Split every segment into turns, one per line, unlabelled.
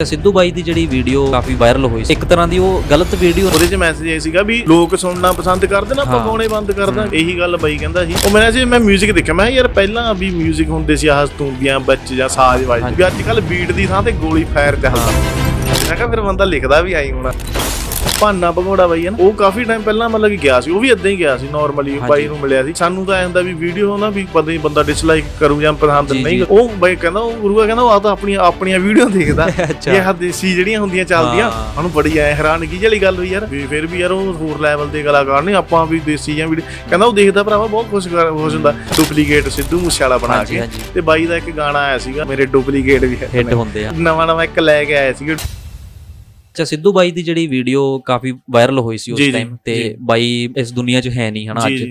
ਸਿੱਧੂ ਬਾਈ ਦੀ ਜਿਹੜੀ ਵੀਡੀਓ ਕਾਫੀ ਵਾਇਰਲ ਹੋਈ ਸੀ ਇੱਕ ਤਰ੍ਹਾਂ ਦੀ ਉਹ ਗਲਤ ਵੀਡੀਓ
ਉਹਦੇ 'ਚ ਮੈਸੇਜ ਇਹ ਸੀਗਾ ਵੀ ਲੋਕ ਸੁਣਨਾ ਪਸੰਦ ਕਰਦੇ ਨਾ
ਹਾਂ।
ਪਕਾਉਣੇ ਬੰਦ ਕਰਦਾ ਇਹੀ ਗੱਲ ਬਾਈ ਕਹਿੰਦਾ ਸੀ ਉਹ ਮੈਂ ਸੀ ਮੈਂ 뮤직 ਦੇਖਿਆ ਮੈਂ ਕਿਹਾ ਯਾਰ ਪਹਿਲਾਂ ਵੀ 뮤직 ਹੁੰਦੇ ਸੀ ਆਹ ਤੂੰਬੀਆਂ ਵਿੱਚ ਜਾਂ ਸਾਜ਼ ਵੱਜਦੇ ਵੀ ਅੱਜ ਕੱਲ ਬੀਟ ਦੀ ਥਾਂ ਤੇ ਗੋਲੀ ਫਾਇਰ ਚੱਲਦਾ ਮੈਂ ਕਿਹਾ ਫਿਰ ਬੰਦਾ ਲਿਖਦਾ ਵੀ ਆਈ ਹੋਣਾ ਭਾਨਾ ਭਗੋੜਾ ਬਾਈ ਹੈ ਨਾ ਉਹ ਕਾਫੀ ਟਾਈਮ ਪਹਿਲਾਂ ਮਤਲਬ ਕਿ ਗਿਆ ਸੀ ਉਹ ਵੀ ਇਦਾਂ ਹੀ ਗਿਆ ਸੀ ਨਾਰਮਲੀ ਬਾਈ ਨੂੰ ਮਿਲਿਆ ਸੀ। ਸਾਨੂੰ ਤਾਂ ਐਂ ਹੁੰਦਾ ਵੀ ਵੀਡੀਓ ਨਾ ਵੀ ਪਤਾ ਨਹੀਂ ਬੰਦਾ ਡਿਸਲਾਈਕ ਕਰੂ ਜਾਂ ਪਸੰਦ ਨਹੀਂ। ਉਹ ਬਾਈ ਕਹਿੰਦਾ ਉਹ ਗੁਰੂਆ ਕਹਿੰਦਾ ਉਹ ਆ ਤਾਂ ਆਪਣੀਆਂ ਆਪਣੀਆਂ ਵੀਡੀਓ ਦੇਖਦਾ। ਇਹ ਆਹ ਦੇਸੀ ਜਿਹੜੀਆਂ ਹੁੰਦੀਆਂ ਚੱਲਦੀਆਂ।
ਹਾਂ।
ਉਹਨੂੰ ਬੜੀ ਐ ਹੈਰਾਨਗੀ ਜਿਹੀ ਗੱਲ ਹੋਈ ਯਾਰ। ਵੀ ਫਿਰ ਵੀ ਯਾਰ ਉਹ ਹੋਰ ਲੈਵਲ ਦੇ ਕਲਾਕਾਰ ਨੇ ਆਪਾਂ ਵੀ ਦੇਸੀ ਜਾਂ ਵੀਡੀਓ ਕਹਿੰਦਾ ਉਹ ਦੇਖਦਾ ਭਰਾਵਾ ਬਹੁਤ ਖੁਸ਼ ਖੁਸ਼ ਹੁੰਦਾ। ਡੁਪਲੀਕੇਟ ਸਿੱਧੂ ਮੂਸੇਵਾਲਾ ਬਣਾ ਕੇ। ਤੇ ਬਾਈ ਦਾ ਇੱਕ ਗਾਣਾ ਆਇਆ ਸੀਗਾ ਮੇਰੇ ਡੁਪਲੀਕੇਟ ਵੀ ਹੈ।
ਹਿੱਟ ਹੁੰਦੇ ਆ।
ਨਵਾਂ ਨਵਾਂ ਇੱਕ ਲੈ ਕੇ ਆਇਆ ਸੀਗਾ।
ਅੱਛਾ ਸਿੱਧੂ ਬਾਈ ਦੀ ਜਿਹੜੀ ਵੀਡੀਓ ਕਾਫੀ ਵਾਇਰਲ ਹੋਈ ਸੀ ਉਸ ਟਾਈਮ ਤੇ। ਬਾਈ ਇਸ ਦੁਨੀਆ 'ਚ ਹੈ ਨਹੀਂ ਹਨਾ ਅੱਜ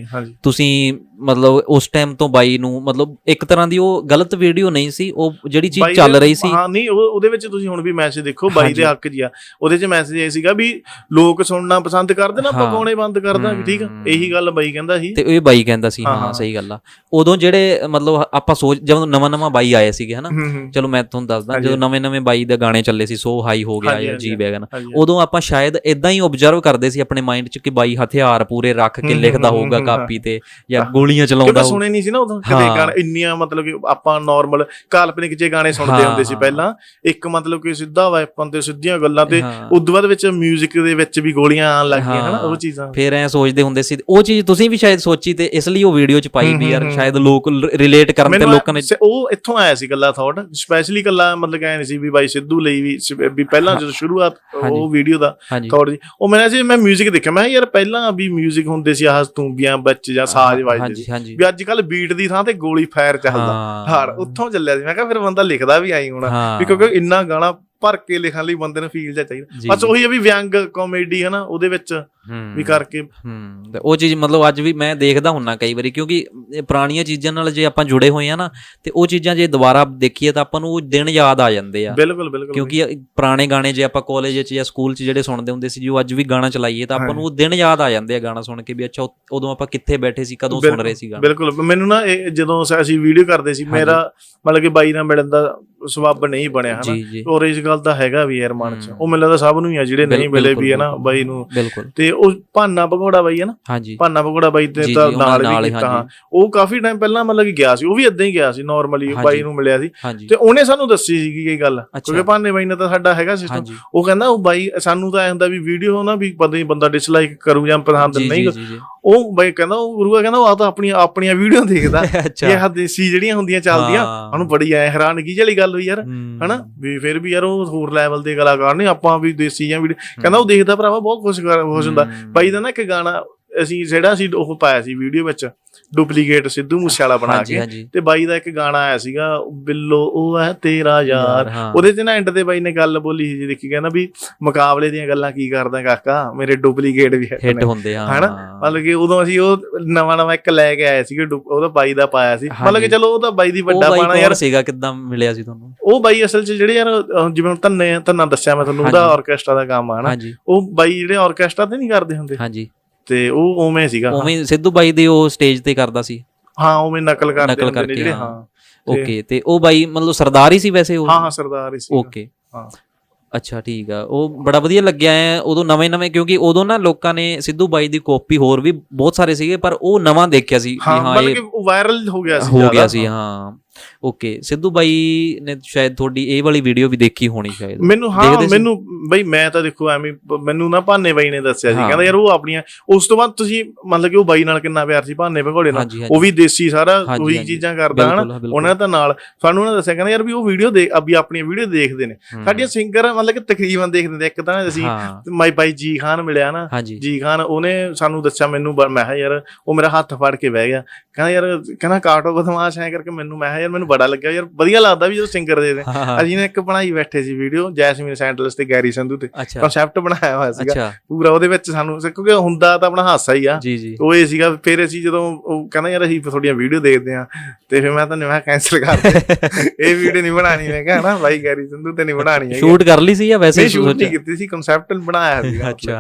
ਤੁਸੀਂ ਮਤਲਬ ਉਸ ਟਾਈਮ ਤੋਂ ਬਾਈ ਨੂੰ ਮਤਲਬ ਇੱਕ ਤਰ੍ਹਾਂ ਦੀ ਉਹ ਗਲਤ ਵੀਡੀਓ ਨਹੀਂ ਸੀ ਉਹ ਜਿਹੜੀ ਚੀਜ਼ ਚੱਲ ਰਹੀ ਸੀ
ਹਾਂ ਨਹੀਂ ਉਹ- ਉਹਦੇ ਵਿੱਚ ਤੁਸੀਂ ਹੁਣ ਵੀ ਮੈਸੇਜ ਦੇਖੋ ਬਾਈ। ਦੇ ਹੱਕ 'ਚ ਆ ਉਹਦੇ 'ਚ ਮੈਸੇਜ ਇਹ ਸੀਗਾ ਵੀ ਲੋਕ ਸੁਣਨਾ ਪਸੰਦ ਕਰਦੇ ਨਾ। ਪਕਾਉਣੇ ਬੰਦ ਕਰਦਾ ਵੀ ਠੀਕ ਆ। ਇਹੀ ਗੱਲ ਬਾਈ ਕਹਿੰਦਾ ਸੀ
ਤੇ ਇਹ ਬਾਈ ਕਹਿੰਦਾ ਸੀ
ਹਾਂ।
ਸਹੀ ਗੱਲ ਆ ਉਦੋਂ ਜਿਹੜੇ ਮਤਲਬ ਆਪਾਂ ਸੋਚ ਜਦੋਂ ਨਵਾਂ ਨਵਾਂ ਬਾਈ ਆਏ ਸੀਗੇ ਹਨਾ ਚਲੋ ਮੈਂ ਤੁਹਾਨੂੰ ਦੱਸਦਾ। ਜਦੋਂ ਨਵੇਂ ਨਵੇਂ ਬਾਈ ਦੇ ਗਾਣੇ ਚੱਲੇ ਸੀ ਸੋ ਹਾਈ ਹੋ ਗਿਆ ਜਾਂ ਜੀ ਵੈਗਨ
ਹਾਂਜੀ।
ਉਦੋਂ ਆਪਾਂ ਸ਼ਾਇਦ ਇਦਾਂ ਹੀ ਆਬਜ਼ਰਵ ਕਰਦੇ ਸੀ ਆਪਣੇ ਮਾਈਂਡ 'ਚ ਕਿ ਬਾਈ ਹਥਿਆਰ ਪੂਰੇ ਰੱਖ ਕੇ ਲਿਖਦਾ ਹੋਊਗਾ ਕਾਪੀ ਤੇ ਜਾਂ। ਗੋਲੀਆਂ
ਕਿਉਂਕਿ
ਚਲਾਉਂਦਾ ਹੋਊ
ਸੁਣੇ ਨਹੀਂ ਸੀ ਨਾ ਉਦੋਂ ਕਦੇ
ਹਾਂ।
ਗਾਣੇ ਇੰਨੀਆਂ ਮਤਲਬ ਕਿ ਆਪਾਂ ਨਾਰਮਲ ਕਾਲਪਨਿਕ ਜੇ ਗਾਣੇ ਸੁਣਦੇ
ਹਾਂ,
ਹੁੰਦੇ ਸੀ
ਹਾਂ।
ਪਹਿਲਾਂ ਇੱਕ ਮਤਲਬ ਕਿ ਸਿੱਧਾ ਵੈਪਨ ਤੇ ਸਿੱਧੀਆਂ ਗੱਲਾਂ ਤੇ
ਹਾਂ।
ਉਦੋਂ ਬਾਅਦ ਵਿੱਚ 뮤직 ਦੇ ਵਿੱਚ ਵੀ ਗੋਲੀਆਂ ਆਉਣ ਲੱਗ ਗਈਆਂ ਹਨਾ
ਹਾਂ।
ਉਹ ਚੀਜ਼ਾਂ
ਫਿਰ ਐ ਸੋਚਦੇ ਹੁੰਦੇ ਸੀ ਉਹ ਚੀਜ਼ ਤੁਸੀਂ ਵੀ ਸ਼ਾਇਦ ਸੋਚੀ ਤੇ ਇਸ ਲਈ ਉਹ ਵੀਡੀਓ 'ਚ ਪਾਈ ਵੀ
ਹੂੰ,
ਯਾਰ
ਹੂੰ,
ਸ਼ਾਇਦ ਲੋਕ ਰਿਲੇਟ ਕਰਨ ਤੇ
ਮੈਨੂੰ
ਲੋਕਾਂ ਨੇ
ਸ- ਉਹ ਇੱਥੋਂ ਆਇਆ ਸੀ ਗੱਲਾਂ ਥਾਟ ਸਪੈਸ਼ਲੀ ਗੱਲਾਂ ਮਤਲਬ ਕਿ ਐ ਨਹੀਂ ਸੀ ਵੀ ਬਾਈ ਸਿੱਧੂ ਲਈ ਵੀ ਸ- ਵੀ ਪਹਿਲਾਂ ਜਦੋਂ ਸ਼ੁਰੂਆਤ
ਹਾਂਜੀ।
ਉਹ ਵੀਡੀਓ ਦਾ
ਹਾਂਜੀ
ਥਾਟ ਜੀ ਉਹ ਮੈਂ ਸੀ ਮੈਂ 뮤직 ਦੇਖਿਆ ਮੈਂ ਕਿਹਾ ਯਾਰ ਪਹਿਲਾਂ ਵੀ 뮤직 ਹੁੰਦੇ ਸੀ ਆਹ ਤੂੰਬੀਆਂ ਵਿੱਚ ਜਾਂ ਸਾਜ਼ ਵੱਜਦੇ
ਹਾਂਜੀ।
ਵੀ ਅੱਜ ਕੱਲ ਬੀਟ ਦੀ ਥਾਂ ਤੇ ਗੋਲੀ ਫਾਇਰ ਚੱਲਦਾ।
ਹਾਂ।
ਹਾਰ ਉੱਥੋਂ ਚੱਲਿਆ ਸੀ। ਮੈਂ ਕਿਹਾ ਫਿਰ ਬੰਦਾ ਲਿਖਦਾ ਵੀ ਆਈ ਹੋਣਾ। ਵੀ ਕਿਉਂਕਿ ਇੰਨਾ ਗਾਣਾ ਭਰ ਕੇ ਲਿਖਣ ਲਈ ਬੰਦੇ ਨੂੰ ਫੀਲ ਜਾ ਚਾਹੀਦਾ। ਬਸ ਉਹੀ ਹੈ ਵੀ ਵਿਅੰਗ ਕਾਮੇਡੀ ਹੈ ਨਾ ਉਹਦੇ ਵਿੱਚ। ਵੀ ਕਰਕੇ।
ਹੂੰ ਤੇ ਉਹ ਚੀਜ਼ ਮਤਲਬ ਅੱਜ ਵੀ ਮੈਂ ਦੇਖਦਾ ਹੁੰਨਾ ਕਈ ਵਾਰੀ ਕਿਉਂਕਿ ਇਹ ਪੁਰਾਣੀਆਂ ਚੀਜ਼ਾਂ ਨਾਲ ਜੇ ਆਪਾਂ ਜੁੜੇ ਹੋਏ ਆ ਨਾ ਤੇ ਉਹ ਚੀਜ਼ਾਂ ਜੇ ਦੁਬਾਰਾ ਦੇਖੀਏ ਤਾਂ ਆਪਾਂ ਨੂੰ ਉਹ ਦਿਨ ਯਾਦ ਆ ਜਾਂਦੇ ਆ।
ਬਿਲਕੁਲ ਬਿਲਕੁਲ।
ਕਿਉਂਕਿ ਪੁਰਾਣੇ ਗਾਣੇ ਜੇ ਆਪਾਂ ਕਾਲਜ 'ਚ ਜਾਂ ਸਕੂਲ 'ਚ ਜਿਹੜੇ ਸੁਣਦੇ ਹੁੰਦੇ ਸੀ ਜੋ ਅੱਜ ਵੀ ਗਾਣਾ ਚਲਾਈਏ ਤਾਂ ਆਪਾਂ ਨੂੰ ਉਹ ਦਿਨ ਯਾਦ ਆ ਜਾਂਦੇ ਆ ਗਾਣਾ ਸੁਣ ਕੇ ਵੀ ਅੱਛਾ ਉਦੋਂ ਆਪਾਂ ਕਿੱਥੇ ਬੈਠੇ ਸੀ ਕਦੋਂ ਸੁਣ ਰਹੇ ਸੀ ਗਾਣਾ
ਬਿਲਕੁਲ। ਮੈਨੂੰ ਨਾ ਇਹ ਜਦੋਂ ਅਸੀਂ ਵੀਡੀਓ ਕਰਦੇ ਸੀ ਮੇਰਾ ਮਤਲਬ ਕਿ ਬਾਈ ਨਾਲ ਮਿਲਣ ਦਾ ਸਬੱਬ ਨਹੀਂ ਬਣਿਆ ਹਨਾ? ਔਰ ਇਸ ਗੱਲ ਦਾ ਹੈਗਾ ਵੀ ਯਾਰ ਮਨ ਚ। ਉਹ ਮੈਨੂੰ ਲੱਗਦਾ ਸਭ ਨੂੰ ਹੀ ਆ ਜਿਹੜੇ ਨਹੀਂ ਮਿਲੇ ਵੀ ਹੈ ਨਾ। ਬਾਈ ਨੂੰ। ਤੇ ਉਹ ਭਾਨਾ ਭਗੋੜਾ ਬਾਈ ਹੈ ਨਾ? ਭਾਨਾ ਭਗੋੜਾ ਬਾਈ ਤੇ ਤਾਂ ਨਾਲ ਵੀ ਕੀਤਾ। ਉਹ ਕਾਫੀ ਟਾਈਮ ਪਹਿਲਾਂ ਮਤਲਬ ਕਿ ਗਿਆ ਸੀ ਉਹ ਵੀ ਇਦਾਂ ਹੀ ਗਿਆ ਸੀ ਨਾਰਮਲੀ। ਬਾਈ ਨੂੰ ਮਿਲਿਆ ਸੀ। ਤੇ ਉਹਨੇ ਸਾਨੂੰ ਦੱਸੀ ਸੀਗੀ ਇਹ ਗੱਲ ਕਿਉਂਕਿ ਭਾਨੇ ਬਾਈ ਨੇ ਤਾਂ ਸਾਡਾ ਹੈਗਾ ਸਿਸਟਮ ਉਹ ਕਹਿੰਦਾ ਉਹ ਬਾਈ ਸਾਨੂੰ ਤਾਂ ਐ ਹੁੰਦਾ ਵੀ ਵੀਡੀਓ ਨਾ ਵੀ ਪਤਾ ਨਹੀਂ ਬੰਦਾ ਡਿਸਲਾਈਕ ਕਰੂ ਜਾਂ ਪਸੰਦ ਨਹੀਂ ਉਹ ਬਾਈ ਕਹਿੰਦਾ ਉਹ ਗੁਰੂਆ ਕਹਿੰਦਾ ਉਹ ਆ ਤਾਂ ਆਪਣੀਆਂ ਆਪਣੀਆਂ ਵੀਡੀਓ ਦੇਖਦਾ। ਇਹ ਆਹ ਦੇਸੀ ਜਿਹੜੀਆਂ ਹੁੰਦੀਆਂ ਚੱਲਦੀਆਂ। ਉਹਨੂੰ ਬੜੀ ਐ ਹੈਰਾਨਗੀ ਜਿਹੀ ਗੱਲ ਹੋਈ ਯਾਰ। ਹਨਾ ਵੀ ਫਿਰ ਵੀ ਯਾਰ ਉਹ ਹੋਰ ਲੈਵਲ ਦੇ ਕਲਾਕਾਰ ਨੇ ਆਪਾਂ ਵੀ ਦੇਸੀ ਜਾਂ ਵੀਡੀਓ ਕਹਿੰਦਾ ਉਹ ਦੇਖਦਾ ਭਰਾਵਾ ਬਹੁਤ ਖੁਸ਼ ਖੁਸ਼ ਹੁੰਦਾ। ਬਾਈ ਦਾ ਨਾ ਇੱਕ ਗਾਣਾ ਅਸੀਂ ਜਿਹੜਾ ਅਸੀਂ ਉਹ ਪਾਇਆ ਸੀ ਵੀਡੀਓ ਵਿੱਚ ਡੁਪਲੀਕੇਟ ਸਿੱਧੂ ਮੂਸੇਵਾਲਾ ਬਣਾ
ਹਾਂਜੀ
ਕੇ
ਹਾਂਜੀ।
ਤੇ ਬਾਈ ਦਾ ਇੱਕ ਗਾਣਾ ਆਇਆ ਸੀਗਾ ਬਿੱਲੋ ਉਹ ਹੈ ਤੇਰਾ ਯਾਰ।
ਹਾਂ।
ਉਹਦੇ ਚ ਨਾ ਐਂਡ ਤੇ ਬਾਈ ਨੇ ਗੱਲ ਬੋਲੀ ਸੀ ਜੀ ਦੇਖੀ ਕਹਿੰਦਾ ਵੀ ਮੁਕਾਬਲੇ ਦੀਆਂ ਗੱਲਾਂ ਕੀ ਕਰਦਾ ਕਾਕਾ? ਮੇਰੇ ਡੁਪਲੀਕੇਟ ਵੀ ਹੈ।
ਹਿੱਟ ਹੁੰਦੇ ਆ
ਹਨਾ? ਮਤਲਬ ਕਿ ਉਦੋਂ ਅਸੀਂ ਉਹ ਨਵਾਂ ਨਵਾਂ ਇੱਕ ਲੈ ਕੇ ਆਏ ਸੀਗੇ ਡੁ- ਉਹਦਾ ਬਾਈ ਦਾ ਪਾਇਆ ਸੀ। ਮਤਲਬ ਕਿ
ਹਾਂਜੀ।
ਚਲੋ ਉਹ ਤਾਂ ਬਾਈ ਦੀ ਵੱਡਾ ਪਾਣਾ ਯਾਰ।
ਸੀਗਾ? ਕਿੱਦਾਂ ਮਿਲਿਆ ਸੀ ਤੁਹਾਨੂੰ?
ਉਹ ਬਾਈ ਅਸਲ 'ਚ ਜਿਹੜੇ ਯਾਰ ਅਹ ਜਿਵੇਂ ਹੁਣ ਧੰਨੇ ਧੰਨਾ ਦੱਸਿਆ ਮੈਂ ਤੁਹਾਨੂੰ ਉਹਦਾ
ਹਾਂਜੀ।
ਆਰਕੈਸਟਰਾ ਦਾ ਕੰਮ ਆ ਨਾ
ਹਾਂਜੀ।
ਉਹ ਬਾਈ ਜਿਹੜੇ ਆਰਕੈਸਟਰਾ ਤੇ ਨਹੀਂ ਕਰਦੇ ਹੁੰਦੇ।
ਹਾਂਜੀ।
ਤੇ ਉਹ ਉਵੇਂ ਸੀਗਾ
ਉਵੇਂ ਸਿੱਧੂ ਬਾਈ ਦੇ ਉਹ ਸਟੇਜ ਤੇ ਕਰਦਾ ਸੀ।
ਹਾਂ ਉਵੇਂ ਨਕਲ ਕਰਦੇ
ਨਕਲ
ਹੁੰਦੇ ਨੇ
ਕਰਕੇ,
ਜਿਹੜੇ
ਹਾਂ।
ਹਾਂ। ਤੇ-
ਓਕੇ ਤੇ ਉਹ ਬਾਈ ਮਤਲਬ ਸਰਦਾਰ ਹੀ ਸੀ ਵੈਸੇ ਉਹ?
ਹਾਂ ਹਾਂ ਸਰਦਾਰ ਹੀ ਸੀ
ਓਕੇ
ਹਾਂ।
ਅੱਛਾ ਠੀਕ ਆ। ਉਹ ਬੜਾ ਵਧੀਆ ਲੱਗਿਆ ਹੈ ਉਦੋਂ ਨਵੇਂ ਨਵੇਂ ਕਿਉਂਕਿ ਉਦੋਂ ਨਾ ਲੋਕਾਂ ਨੇ ਸਿੱਧੂ ਬਾਈ ਦੀ ਕਾਪੀ ਹੋਰ ਵੀ ਬਹੁਤ ਸਾਰੇ ਸੀਗੇ ਪਰ ਉਹ ਨਵਾਂ ਦੇਖਿਆ ਸੀ ਵੀ
ਹਾਂ
ਹਾਂ ਇਹ
ਕਿ ਵਾਇਰਲ ਹੋ ਗਿਆ ਸੀ
ਹੋ ਗਿਆ। ਸੀ ਹਾਂ। ਓਕੇ ਸਿੱਧੂ ਬਾਈ ਨੇ ਸ਼ਾਇਦ ਤੁਹਾਡੀ ਇਹ ਵਾਲੀ ਵੀਡੀਓ ਵੀ ਦੇਖੀ ਹੋਣੀ ਸ਼ਾਇਦ
ਮੈਨੂੰ ਹਾਂ? ਮੈਨੂੰ ਬਈ ਮੈਂ ਤਾਂ ਦੇਖੋ ਐਵੇਂ ਮੈਨੂੰ ਨਾ ਭਾਨੇ ਬਾਈ ਨੇ ਦੱਸਿਆ ਸੀ। ਕਹਿੰਦਾ ਯਾਰ ਉਹ ਆਪਣੀਆਂ ਉਸ ਤੋਂ ਬਾਅਦ ਤੁਸੀਂ ਮਤਲਬ ਕਿ ਉਹ ਬਾਈ ਨਾਲ ਕਿੰਨਾ ਪਿਆਰ ਸੀ ਭਾਨੇ ਭਗੌੜੇ ਨਾਲ। ਉਹ ਵੀ ਦੇਸੀ ਸਾਰਾ ਉਹੀ। ਚੀਜ਼ਾਂ ਕਰਦਾ ਹਨਾ। ਉਹਨਾਂ ਦਾ ਨਾਲ ਸਾਨੂੰ ਉਹਨਾਂ ਦੱਸਿਆ ਕਹਿੰਦਾ ਯਾਰ ਵੀ ਉਹ ਵੀਡੀਓ ਦੇ ਅਭੀ ਆਪਣੀਆਂ ਵੀਡੀਓ ਦੇਖਦੇ ਨੇ। ਸਾਡੀਆਂ ਸਿੰਗਰ ਮਤਲਬ ਕਿ ਤਕਰੀਬਨ ਦੇਖਦੇ ਨੇ ਇੱਕ ਤਾਂ ਅਸੀਂ ਮਾਈ ਬਾਈ ਜੀ ਖਾਨ ਮਿਲਿਆ ਨਾ ਜੀ ਖਾਨ ਉਹਨੇ ਸਾਨੂੰ ਦੱਸਿਆ ਮੈਨੂੰ ਮੈਂ ਕਿਹਾ ਯਾਰ ਉਹ ਮੇਰਾ ਹੱਥ ਫੜ ਕੇ ਬਹਿ ਗਿਆ ਕਹਿੰਦਾ ਯਾਰ ਕਹਿੰਦਾ ਕਾਟੋ ਬਦਮਾਸ਼ ਐ ਕਰਕੇ ਮੈਨੂੰ ਮੈਂ ਕਿਹਾ ਯਾਰ ਮੈਨੂੰ ਬੜਾ ਲੱਗਿਆ ਯਾਰ ਵਧੀਆ ਲੱਗਦਾ ਵੀ ਜਦੋਂ ਸਿੰਗਰ ਦੇ
ਹਾਂ।
ਅਸੀਂ ਨੇ ਇੱਕ ਬਣਾਈ ਬੈਠੇ ਸੀ ਵੀਡੀਓ ਜੈਸਮੀਨ ਸੈਂਟਲਸ ਤੇ ਗੈਰੀ ਸੰਧੂ ਤੇ। ਕਨਸੈਪਟ ਬਣਾਇਆ ਹੋਇਆ ਸੀਗਾ। ਪੂਰਾ ਉਹਦੇ ਵਿੱਚ ਸਾਨੂੰ ਕਿਉਂਕਿ ਹੁੰਦਾ ਤਾਂ ਆਪਣਾ ਹਾਸਾ ਹੀ ਆ। ਉਹ ਇਹ ਸੀਗਾ ਫਿਰ ਅਸੀਂ ਜਦੋਂ ਉਹ ਕਹਿੰਦਾ ਯਾਰ ਅਸੀਂ ਤੁਹਾਡੀਆਂ ਵੀਡੀਓ ਦੇਖਦੇ ਆ ਤੇ ਫਿਰ ਮੈਂ ਤਾਂ ਮੈਂ ਕੈਨਸਲ ਕਰ ਇਹ ਵੀਡੀਓ ਨਹੀਂ ਬਣਾਣੀ ਮੈਂ ਕਿਹਾ ਨਾ ਬਾਈ ਗੈਰੀ ਸੰਧੂ ਤੇ ਨਹੀਂ ਬਣਾਣੀ ਹੈ
ਸ਼ੂਟ ਕਰ ਲਈ ਸੀ ਜਾਂ ਵੈਸੇ
ਸ਼ੂਟ ਨਹੀਂ ਕੀਤੀ ਸੀ ਕਨਸੈਪਟ ਬਣਾਇਆ ਸੀਗਾ।
ਅੱਛਾ।